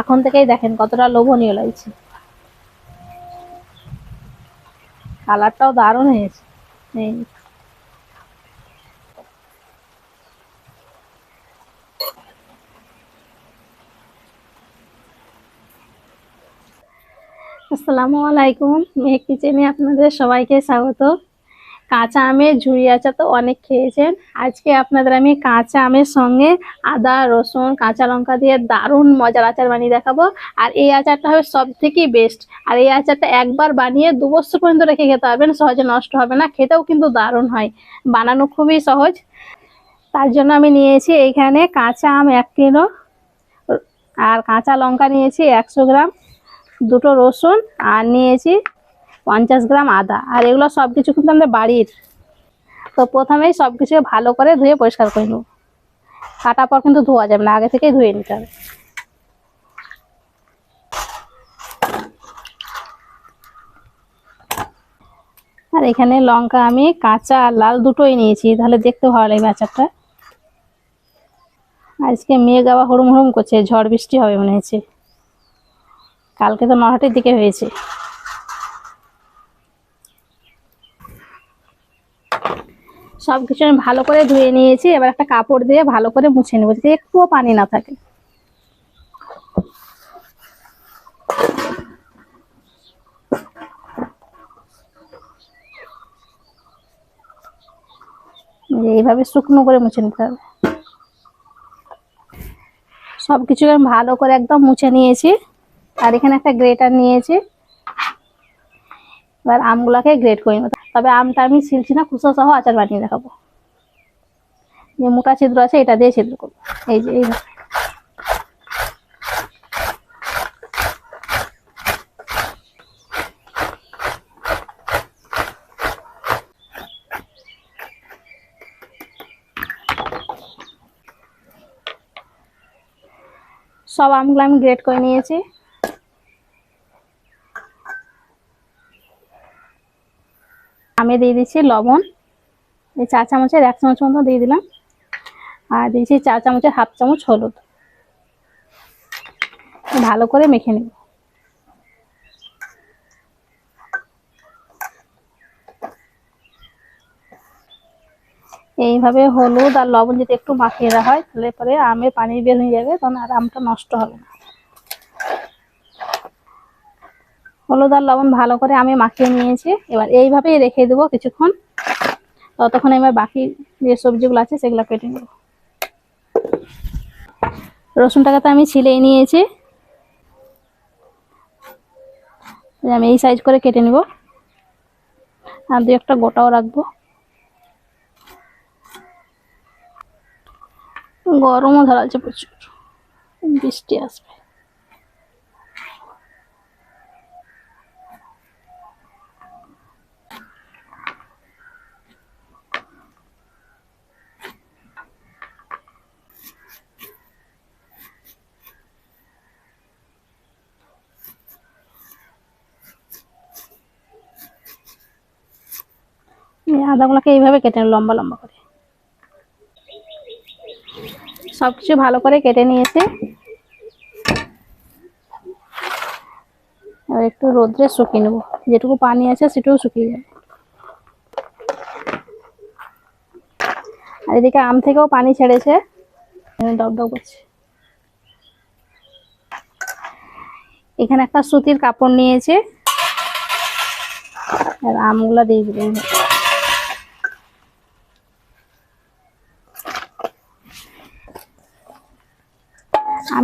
এখন থেকেই দেখেন কতটা লোভনীয় লাগছে। কালারটাও দারুণ হয়েছে। এই আসসালামু আলাইকুম মেঘ কিচেনে আপনাদের সবাইকে স্বাগত। কাঁচা আমের ঝুড়ি আচার তো অনেক খেয়েছেন। আজকে আপনাদের আমি কাঁচা আমের সঙ্গে আদা, রসুন, কাঁচা লঙ্কা দিয়ে দারুণ মজার আচার বানিয়ে দেখাবো। আর এই আচারটা হবে সব থেকে বেস্ট আর এই আচারটা একবার বানিয়ে দু বছর পর্যন্ত রেখে খেতে পারবেন, সহজে নষ্ট হবে না, খেতেও কিন্তু দারুণ হয়। বানানো খুবই সহজ। তার জন্য আমি নিয়েছি এইখানে কাঁচা আম এক কিলো, আর কাঁচা লঙ্কা নিয়েছি একশো গ্রাম, দুটো রসুন, আর নিয়েছি পঞ্চাশ গ্রাম আদা, আর এগুলো সব কিছু কিন্তু আমাদের বাড়ির। তো প্রথমেই সব কিছু ভালো করে ধুয়ে পরিষ্কার করে নেব। কাটার পর কিন্তু ধোয়া যাবে না, আগে থেকেই ধুয়ে নিতে হবে। আর এখানে লঙ্কা আমি কাঁচা আর লাল দুটোই নিয়েছি, তাহলে দেখতে ভালো লাগবে আচারটা। আজকে মেঘ আবার হরুম হরুম করছে, ঝড় বৃষ্টি হবে মনে হয়েছে কালকে তো নটার দিকে হয়েছে। সব কিছু আমি ভালো করে ধুয়ে নিয়েছি, এবার একটা কাপড় দিয়ে ভালো করে মুছে নেব, যাতে একটুও পানি না থাকে। এইভাবে শুকনো করে মুছে নিতে হবে। সব কিছু আমি ভালো করে একদম মুছে নিয়েছি, আর এখানে একটা গ্রেটার নিয়েছি। এবার আমগুলাকে গ্রেড করে নেব। তবে আমটা আমি ছিলছি না কুসো সহ আচার বানিয়ে দেখাবো। যে মোটা ছিদ্র আছে, এটা দিয়ে ছিদ্র করব। এই যে, এই সব আমগুলো আমি গ্রেড করে নিয়েছি। আমি দিয়ে দিচ্ছি লবণ। এই চা চামচের এক চামচ মতো দিয়ে দিলাম। আর দিয়েছি চা চামচের হাফ চামচ হলুদ। ভালো করে মেখে নেব। এইভাবে হলুদ আর লবণ যদি একটু মাখিয়ে দেওয়া হয়, তাহলে পরে আমের পানি বের হয়ে যাবে, তখন আর আমটা নষ্ট হবে না। হলুদ আর লবণ ভালো করে আমি মাখিয়ে নিয়েছি। এবার এইভাবেই রেখে দেবো কিছুক্ষণ। ততক্ষণ এবার বাকি যে সবজিগুলো আছে সেগুলো কেটে নেব। রসুনটাকে তো আমি ছিলেই নিয়েছি। আমি এই সাইজ করে কেটে নেব। আর দু একটা গোটাও রাখব। গরমও ধরা ধরাচ্ছে প্রচুর। বৃষ্টি আসবে এই আদাগুলোকে এইভাবে কেটে লম্বা লম্বা করে। সব কিছু ভালো করে কেটে নিয়েছে। এবার একটু রোদ্রে শুকিয়ে নেব। যেটুকু পানি আছে সেটুকু শুকিয়ে যাবে। আর এদিকে আম থেকেও পানি ছেড়েছে। ডব ডব করছে। এখানে একটা সুতির কাপড় নিয়েছে। আর আমগুলা দিয়ে দিবেন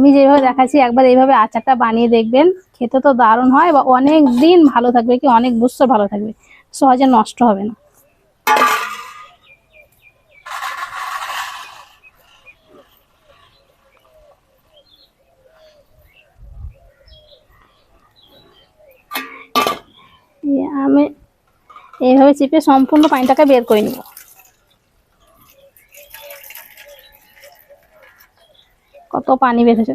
আমি যেভাবে দেখাচ্ছি, একবার এইভাবে আচারটা বানিয়ে দেখবেন, খেতে তো দারুণ হয় বা অনেক দিন ভালো থাকবে কি অনেক বছর ভালো থাকবে, সহজে নষ্ট হবে না। আমি এইভাবে চিপে সম্পূর্ণ পানিটাকে বের করে নেব। কত পানি বেঁধেছে।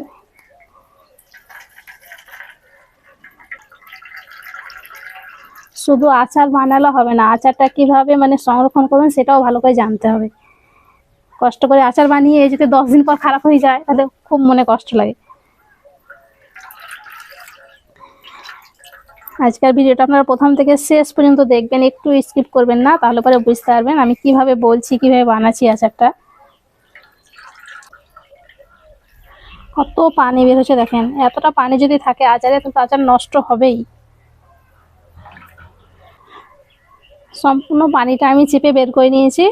শুধু আচার বানালে হবে না, আচারটা কীভাবে মানে সংরক্ষণ করবেন সেটাও ভালো করে জানতে হবে। কষ্ট করে আচার বানিয়ে যদি দশ দিন পর খারাপ হয়ে যায়, তাহলে খুব মনে কষ্ট লাগে। আজকের ভিডিওটা আপনারা প্রথম থেকে শেষ পর্যন্ত দেখবেন, একটু স্কিপ করবেন না, তাহলে পরে বুঝতে পারবেন আমি কীভাবে বলছি, কীভাবে বানাচ্ছি আচারটা। কত পানি বের হচ্ছে দেখেন। এতটা পানি যদি থাকে আচারে তো আচার নষ্ট হবেই। সম্পূর্ণ পানিটা আমি চেপে বের করে নিয়েছি।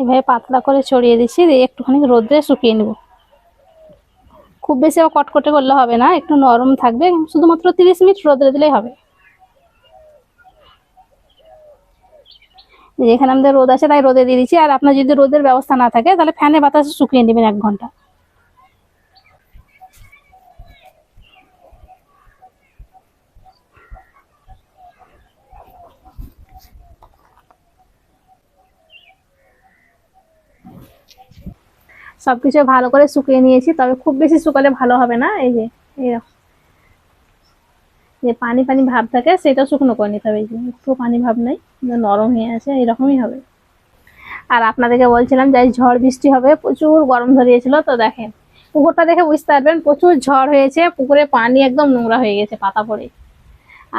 এভাবে পাতলা করে ছড়িয়ে দিচ্ছি, দিয়ে একটুখানি রোদ্রে শুকিয়ে নেব। খুব বেশি আবার কটকটে করলে হবে না, একটু নরম থাকবে, শুধুমাত্র তিরিশ মিনিট রোদ্রে দিলেই হবে। যেখানে আমাদের রোদ আছে তাই রোদে দিয়ে দিচ্ছি, আর আপনার যদি রোদের ব্যবস্থা না থাকে, তাহলে ফ্যানে বাতাসে শুকিয়ে নেবেন এক ঘণ্টা। সবকিছু ভালো করে শুকিয়ে নিয়েছি, তবে খুব বেশি শুকালে ভালো হবে না? এই যে এরকম যে পানি পানি ভাব থাকে, সেটা শুকনো করে নিতে হবে। একটু পানি ভাব নেই নরম হয়ে আছে, এরকমই হবে। আর আপনাদেরকে বলছিলাম যে ঝড় বৃষ্টি হবে, প্রচুর গরম ধরিয়েছিল, তো দেখেন, পুকুরটা দেখে বুঝতে পারবেন, প্রচুর ঝড় হয়েছে, পুকুরে পানি একদম নোংরা হয়ে গেছে, পাতা পড়ে।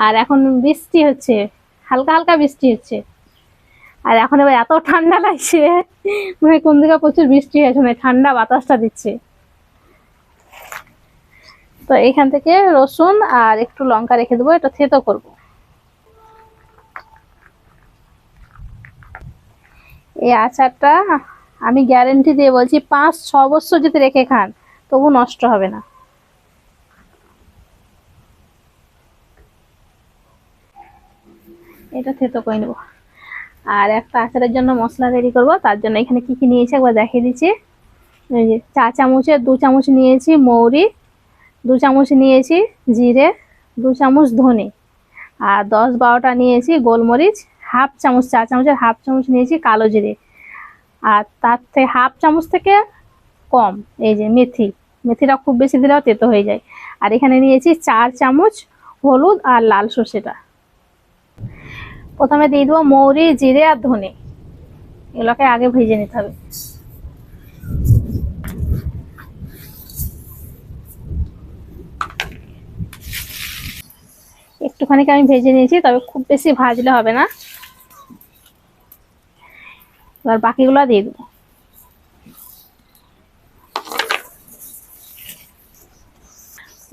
আর এখন বৃষ্টি হচ্ছে, হালকা হালকা বৃষ্টি হচ্ছে। আর এখন এবার এত ঠান্ডা লাগছে মানে কোন দিকে প্রচুর বৃষ্টি হয়েছে মানে ঠান্ডা বাতাসটা দিচ্ছে। তো এখান থেকে রসুন আর একটু লঙ্কা রেখে দেবো, এটা থেতো করব। এই আচারটা আমি গ্যারেন্টি দিয়ে বলছি, পাঁচ, ছ বছর যদি রেখে খান, তবু নষ্ট হবে না। এটা থেতো করে নেব। আর একটা আচারের জন্য মশলা রেডি করব, তার জন্য এখানে কি কি নিয়েছি একবার দেখিয়ে দিচ্ছি। চা চামচের দু চামচ নিয়েছি মৌরি, দু চামচ নিয়েছি জিরে, দু চামচ ধনে, আর দশ বারোটা নিয়েছি গোলমরিচ, হাফ চামচ, চা চামচের হাফ চামচ নিয়েছি কালো জিরে। আর তার থেকে হাফ চামচ থেকে কম, এই যে মেথি, মেথিটা খুব বেশি দিলেও তেতো হয়ে যায়। আর এখানে নিয়েছি চার চামচ হলুদ আর লাল সর্ষেটা। প্রথমে দিয়ে দেবো মৌরি, জিরে আর ধনে। এগুলোকে আগে ভেজে নিতে হবে। একটুখানি আমি ভেজে নিয়েছি, তবে খুব বেশি ভাজলে হবে না। এবার বাকিগুলো দিয়ে দেবো।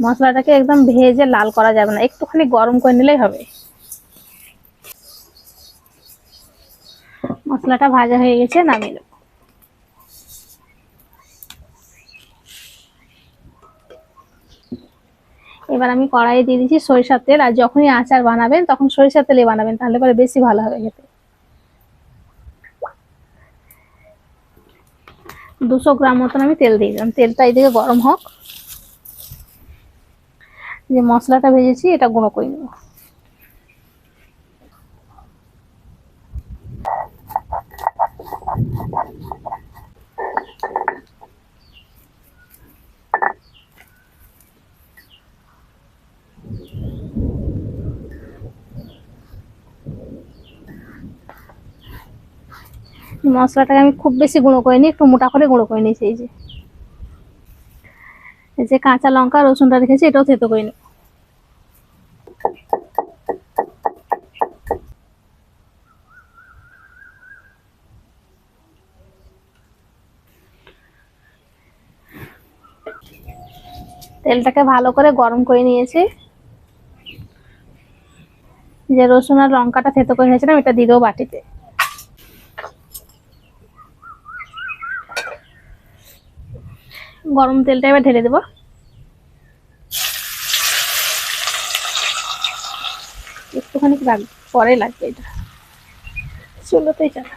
মশলাটাকে একদম ভেজে লাল করা যাবে না, একটুখানি গরম করে নিলেই হবে। মশলাটা ভাজা হয়ে গেছে, নামিয়ে দেবো এবার আমি কড়াইয়ে দিয়ে দিচ্ছি সরিষার তেল, আর যখনই আচার বানাবেন তখন সরিষার তেলে বানাবেন, তাহলে পরে বেশি ভালো হবে খেতে। দুশো গ্রাম মতন আমি তেল দিয়ে দিলাম। তেলটা এদিকে গরম হোক। যে মশলাটা ভেজেছি, এটা গুঁড়ো করে নেব। মশলাটাকে আমি খুব বেশি গুঁড়ো করে নিই, একটু মোটা করে গুঁড়ো করে নিয়েছি এই যে। এই যে কাঁচা লঙ্কা, রসুনটা রেখেছি, এটাও থেতো করে নিই। তেলটাকে ভালো করে গরম করে নিয়েছি। যে রসুন আর লঙ্কাটা থেতো করে নিয়েছিলাম, এটা দিয়ে দেবো বাটিতে। গরম তেলটা এবার ঢেলে দেবো। একটুখানি পরে লাগবে এটা। চুলোতেই চালা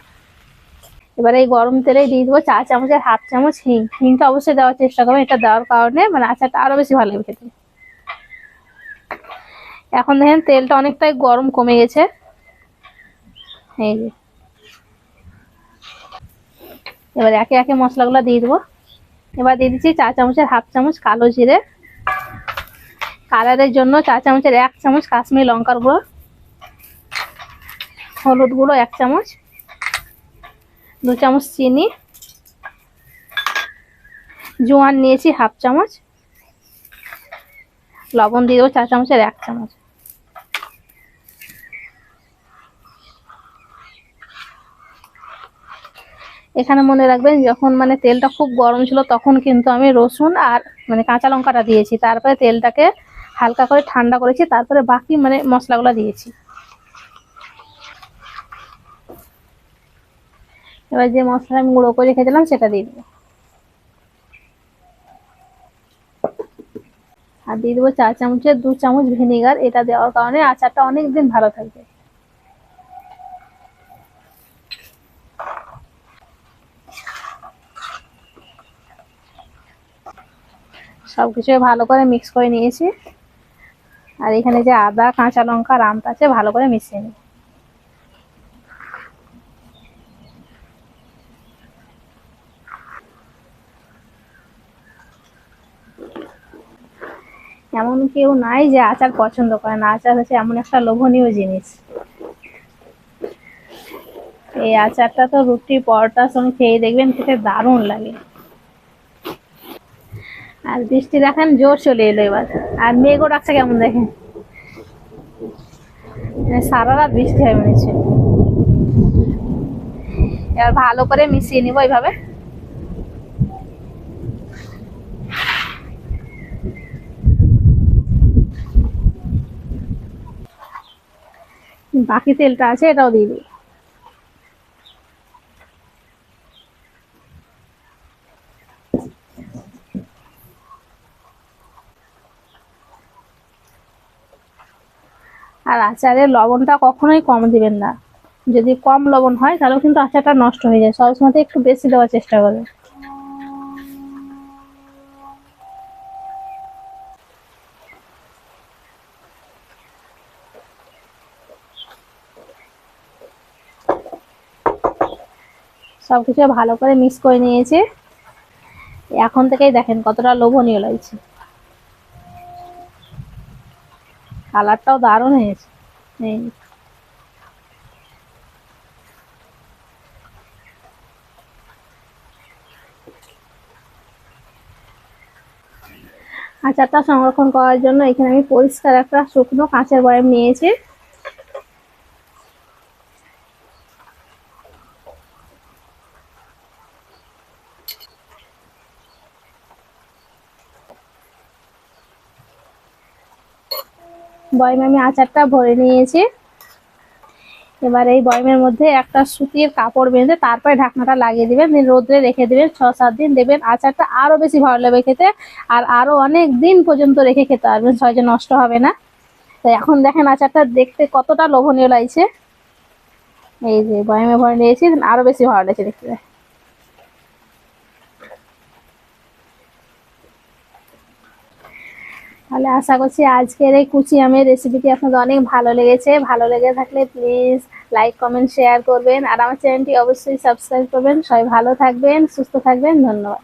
এবার এই গরম তেলে দিয়ে দেবো চা চামচের হাফ চামচ হিং। হিংটা অবশ্যই দেওয়ার চেষ্টা করবেন এটা দেওয়ার কারণে মানে আচারটা আরও বেশি ভালো লাগবে খেতে। এখন দেখেন তেলটা অনেকটাই গরম কমে গেছে। যে। এবার একে একে মশলাগুলো দিয়ে দেবো। এবার দিয়ে দিচ্ছি চা চামচের হাফ চামচ কালো জিরে। কালারের জন্য চা চামচের এক চামচ কাশ্মীর লঙ্কার গুঁড়ো। হলুদ গুঁড়ো এক চামচ। দু চামচ চিনি। জোয়ান নিয়েছি হাফ চামচ। লবণ দিয়ে দেবো চা চামচের এক চামচ। এখানে মনে রাখবেন, যখন মানে তেলটা খুব গরম ছিল তখন কিন্তু আমি রসুন আর মানে কাঁচা লঙ্কাটা দিয়েছি। তারপরে তেলটাকে হালকা করে ঠান্ডা করেছি, তারপরে বাকি মানে মশলাগুলো দিয়েছি। এবার যে মশলা আমি গুঁড়ো করে রেখেছিলাম সেটা দিয়ে দেবো। আর দিয়ে দেবো চা চামচের দু চামচ ভিনেগার, এটা দেওয়ার কারণে আচারটা অনেক দিন ভালো থাকবে। সব কিছু ভালো করে মিক্স করে নিয়েছি। আর এখানে যে আদা, কাঁচা লঙ্কা আমটা আছে, ভালো করে মিশিয়ে নিই। এমন কেউ নাই যে আচার পছন্দ করে না। আচার হচ্ছে এমন একটা লোভনীয় জিনিস। এই আচারটা তো রুটি পরোটার সঙ্গে খেয়ে দেখবেন খেতে দারুণ লাগে। আর বৃষ্টি দেখেন, জোর চলে এলো এবার। আর মেঘও রাখছে কেমন দেখেন? মানে সারা রাত বৃষ্টি হয় মনে হচ্ছে। এবার ভালো করে মিশিয়ে নিব এইভাবে। বাকি তেলটা আছে, এটাও দিয়ে দিই আর আচারের লবণটা কখনোই কম দিবেন না। যদি কম লবণ হয়, তাহলেও কিন্তু আচারটা নষ্ট হয়ে যায়। সবসময় একটু বেশি দেওয়ার চেষ্টা করবে সবকিছু ভালো করে মিক্স করে নিয়েছি। এখন থেকেই দেখেন কতটা লোভনীয় লাগছে। কালারটাও দারুণ হয়েছে। এই। আচারটা সংরক্ষণ করার জন্য এখানে আমি পরিষ্কার একটা শুকনো কাঁচের বয়াম নিয়েছি। বয়মে আমি আচারটা ভরে নিয়েছি। এবার এই বয়মের মধ্যে একটা সুতির কাপড় বেঁধে তারপরে ঢাকনাটা লাগিয়ে দিবেন, দিন রোদ্রে রেখে দেবেন, ছ, সাত দিন দেবেন। আচারটা আরও বেশি ভালো লাগবে খেতে আর আরও অনেক দিন পর্যন্ত রেখে খেতে পারবেন সহজে নষ্ট হবে না। তো এখন দেখেন আচারটা দেখতে কতটা লোভনীয় লাগছে। এই যে বয়মে ভরে নিয়েছি আরও বেশি ভালো লাগছে দেখতে। তাহলে আশা করছি আজকের এই কুচি আমের রেসিপিটি আপনাদের অনেক ভালো লেগেছে। ভালো লেগে থাকলে প্লিজ লাইক কমেন্ট শেয়ার করবেন। আর আমার চ্যানেলটি অবশ্যই সাবস্ক্রাইব করবেন। সবাই ভালো থাকবেন, সুস্থ থাকবেন। ধন্যবাদ।